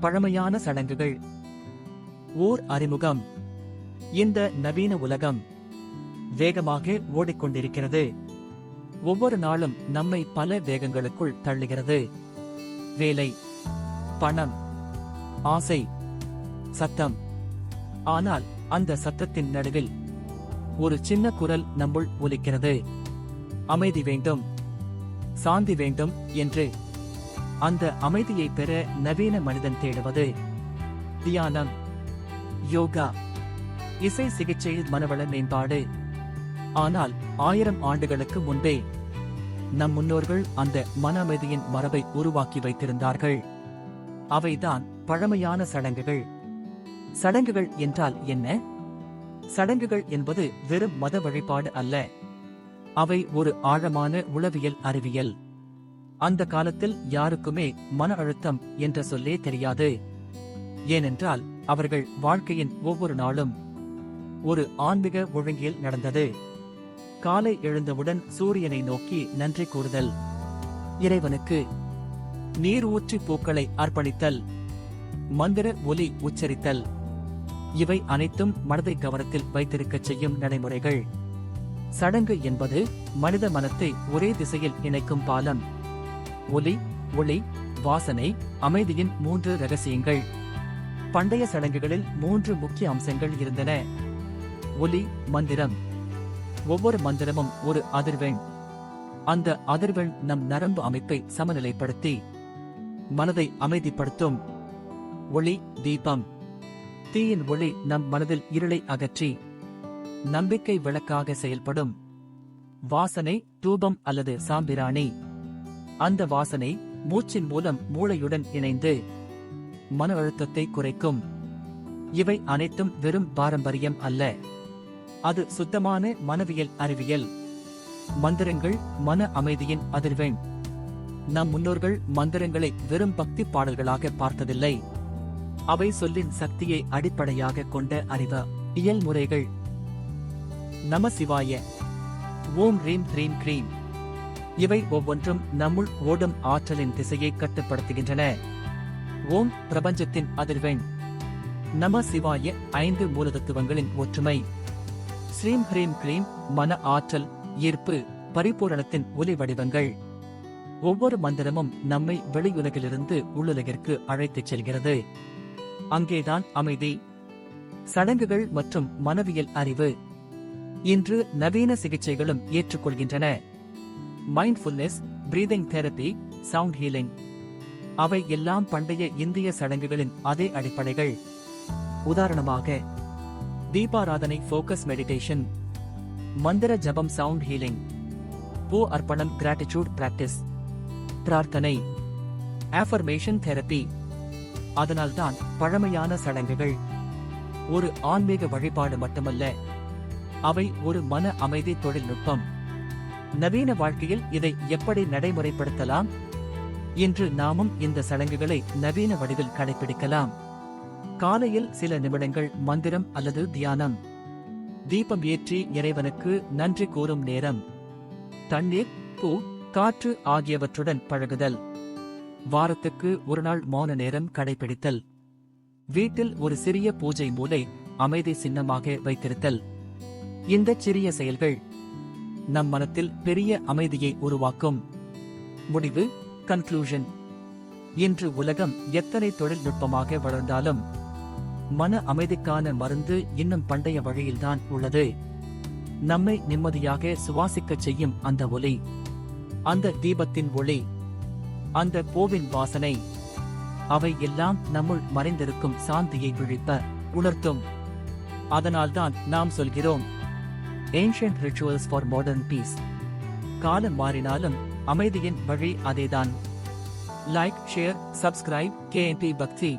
பழமையான சடங்குகள். ஓர் அறிமுகம். இந்த நவீன உலகம் வேகமாக ஓடிக்கொண்டிருக்கிறது. ஒவ்வொரு நாளும் நம்மை பல வேகங்களுக்குள் தள்ளுகிறது. வேலை பணம் ஆசை சத்தம். ஆனால் அந்த சத்தத்தின் நடுவில் ஒரு சின்ன குரல் நம்முள் ஒலிக்கிறது. அமைதி வேண்டும் சாந்தி வேண்டும் என்று அந்த அமைதியை பெற நவீன மனிதன் தேடுவது. தியானம். யோகா. இசை சிகிச்சை மனவள மேம்பாடு. ஆனால் ஆயிரம் ஆண்டுகளுக்கு முன்பே நம் முன்னோர்கள் அந்த மன அமைதியின் மரபை உருவாக்கி வைத்திருந்தார்கள். அவைதான் பழமையான சடங்குகள். சடங்குகள் என்றால் என்ன? சடங்குகள் என்பது வெறும் மத வழிபாடு அல்ல. அவை ஒரு ஆழமான உளவியல் அறிவியல். அந்த காலத்தில் யாருக்குமே மன அழுத்தம் என்ற சொல்லே தெரியாது. ஏனென்றால் அவர்கள் வாழ்க்கையின் ஒவ்வொரு நாளும் ஒரு ஆன்மீக ஒழுங்கில் நடந்தது. காலை எழுந்தவுடன் சூரியனை நோக்கி நன்றி கூறுதல். இறைவனுக்கு நீர் ஊற்றி பூக்களை அர்ப்பணித்தல். மந்திர ஒலி உச்சரித்தல். இவை அனைத்தும் மனதை கவனத்தில் வைத்திருக்கச் செய்யும் நடைமுறைகள். சடங்கு என்பது மனித மனத்தை ஒரே திசையில் இணைக்கும் பாலம். ஒலி ஒளி வாசனை அமைதியின் மூன்று ரகசியங்கள். பண்டைய சடங்குகளில் மூன்று முக்கிய அம்சங்கள் இருந்தன. ஒலி மந்திரம். ஒவ்வொரு மந்திரமும் ஒரு அதிர்வெண். அந்த அதிர்வெண் நம் நரம்பு அமைப்பை சமநிலைப்படுத்தி மனதை அமைதிப்படுத்தும். ஒளி தீபம். தீயின் ஒளி நம் மனதில் இருளை அகற்றி நம்பிக்கை விளக்காக செயல்படும். வாசனை தூபம் அல்லது சாம்பிராணி. அந்த வாசனை மூச்சின் மூலம் மூளையுடன் இணைந்து மன அழுத்தத்தை குறைக்கும். இவை அனைத்தும் வெறும் பாரம்பரியம் அல்ல. அது சுத்தமான மனவியல் அறிவியல். மந்திரங்கள் மன அமைதியின் அதிர்வெண். நம் முன்னோர்கள் மந்திரங்களை வெறும் பக்தி பாடல்களாக பார்த்ததில்லை. அவை சொல்லின் சக்தியை அடிப்படையாக கொண்ட அறிவு இயல் முறைகள் நம சிவாய. ஓம் ரீம் த்ரீம் கிரீம் இவை ஒவ்வொன்றும் நம்முள் ஓடும் ஆற்றலின் திசையை கட்டுப்படுத்துகின்றன. ஓம் பிரபஞ்சத்தின் அதிர்வெண். நம சிவாய ஐந்து மூலதத்துவங்களின் ஒற்றுமை. ஸ்ரீம் ஹ்ரீம் கிரீம் மன ஆற்றல் ஈர்ப்பு பரிபூரணத்தின் ஒலி வடிவங்கள். ஒவ்வொரு மந்திரமும் நம்மை வெளியுலகிலிருந்து உள்ளுலகிற்கு அழைத்துச் செல்கிறது. அங்கேதான் அமைதி சடங்குகள் மற்றும் மனவியல் அறிவு இன்று நவீன சிகிச்சைகளும் ஏற்றுக்கொள்கின்றன. Mindfulness breathing therapy sound healing அவை எல்லாம் பண்டைய இந்திய சடங்குகளின் அதே அடிப்படைகள். உதாரணமாக தீபாராதனை ஃபோக்கஸ் மெடிடேஷன் மந்திர ஜபம் சவுண்ட் ஹீலிங் பூ அர்ப்பணம் கிராட்டிடியூட் பிராக்டிஸ் பிரார்த்தனை ஆஃபர்மேஷன் தெரபி அதனால்தான் பழமையான சடங்குகள் ஒரு ஆன்மீக வழிபாடு மட்டுமல்ல அவை ஒரு மன அமைதி தொழில்நுட்பம். நவீன வாழ்க்கையில் இதை எப்படி நடைமுறைப்படுத்தலாம்? இன்று நாமும் இந்த சடங்குகளை நவீன வடிவில் கடைபிடிக்கலாம் காலையில் சில நிமிடங்கள் மந்திரம் அல்லது தியானம். தீபம் ஏற்றி இறைவனுக்கு நன்றி கூறும் நேரம். தண்ணீர் பூ காற்று ஆகியவற்றுடன் பழகுதல். வாரத்துக்கு ஒரு நாள் மௌன நேரம் கடைபிடித்தல் வீட்டில் ஒரு சிறிய பூஜை மூலை அமைதி சின்னமாக வைத்திருத்தல். இந்த சிறிய செயல்கள் நம் மனத்தில் பெரிய அமைதியை உருவாக்கும். முடிவு கன்க்ளூஷன் இன்று உலகம் எத்தனை தொழில்நுட்பமாக வளர்ந்தாலும் மன அமைதிக்கான மருந்து இன்னும் பண்டைய வழியில்தான் உள்ளது. நம்மை நிம்மதியாக சுவாசிக்கச் செய்யும் அந்த ஒலி அந்த தீபத்தின் ஒளி அந்த பூவின் வாசனை அவை எல்லாம் நம்முள் மறைந்திருக்கும் சாந்தியை விழிப்ப உணர்த்தும். அதனால்தான் நாம் சொல்கிறோம் ancient rituals for modern peace காலம் மாறினாலும் அமைதியின் வழி அதேதான். லைக் ஷேர் சப்ஸ்கிரைப் கேஎன்பி பக்தி